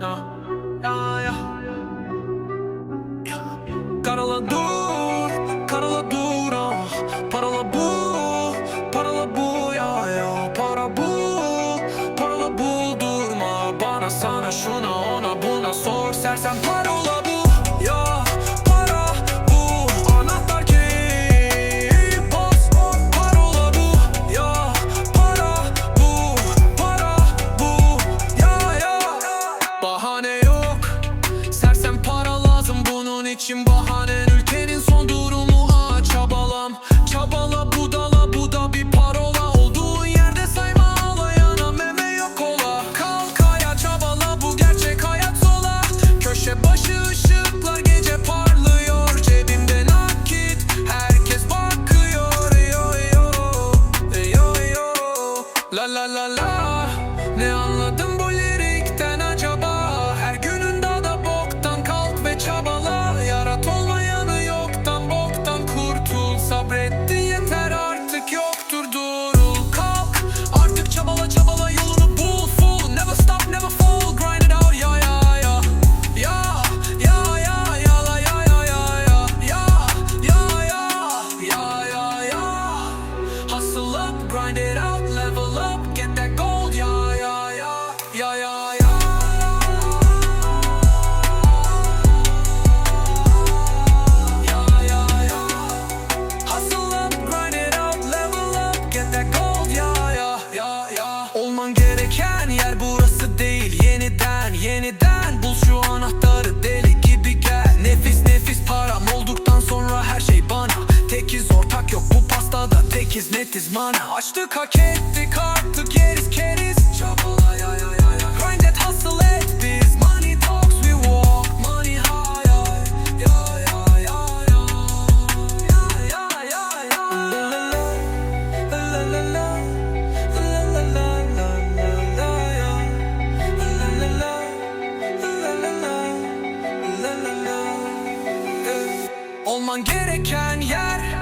Ya, ya, ya. Karala dur, karala dur ah. Parala bu, parala bu ya ya Para bu, parala bu durma Bana sana şuna ona buna sor Sersem parola La la Ne anladım tekiz netiz mana. Açtık hak ettik artık yeriz keriz. Çabala. Grind it hustle et biz. Money talks we walk. Money high ya ya ya ya ya. Ya ya ya. Olman gereken yer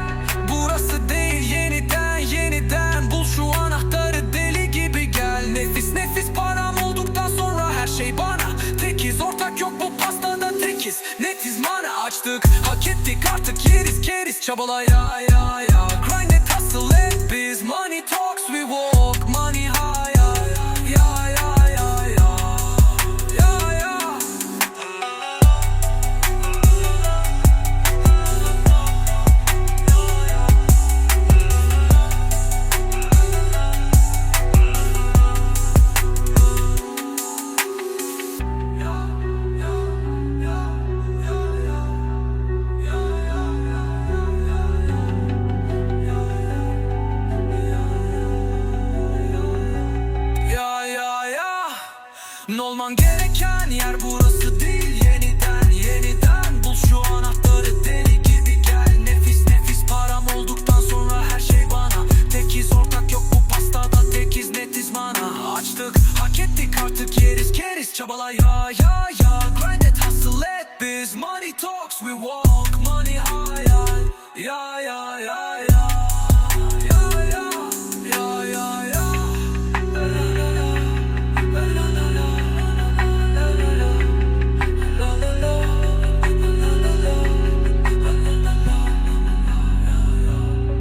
tekiz netiz mana açtık. Hak ettik artık yeriz keriz. Çabala ya ya Olman gereken yer burası değil. Yeniden yeniden bul şu anahtarı deli gibi gel. Nefis nefis param olduktan sonra her şey bana. Tekiz ortak yok bu pastada tekiz netiz mana Açtık hak ettik artık yeriz keriz. Çabala ya ya ya. Grind it hustle et biz Money talks we walk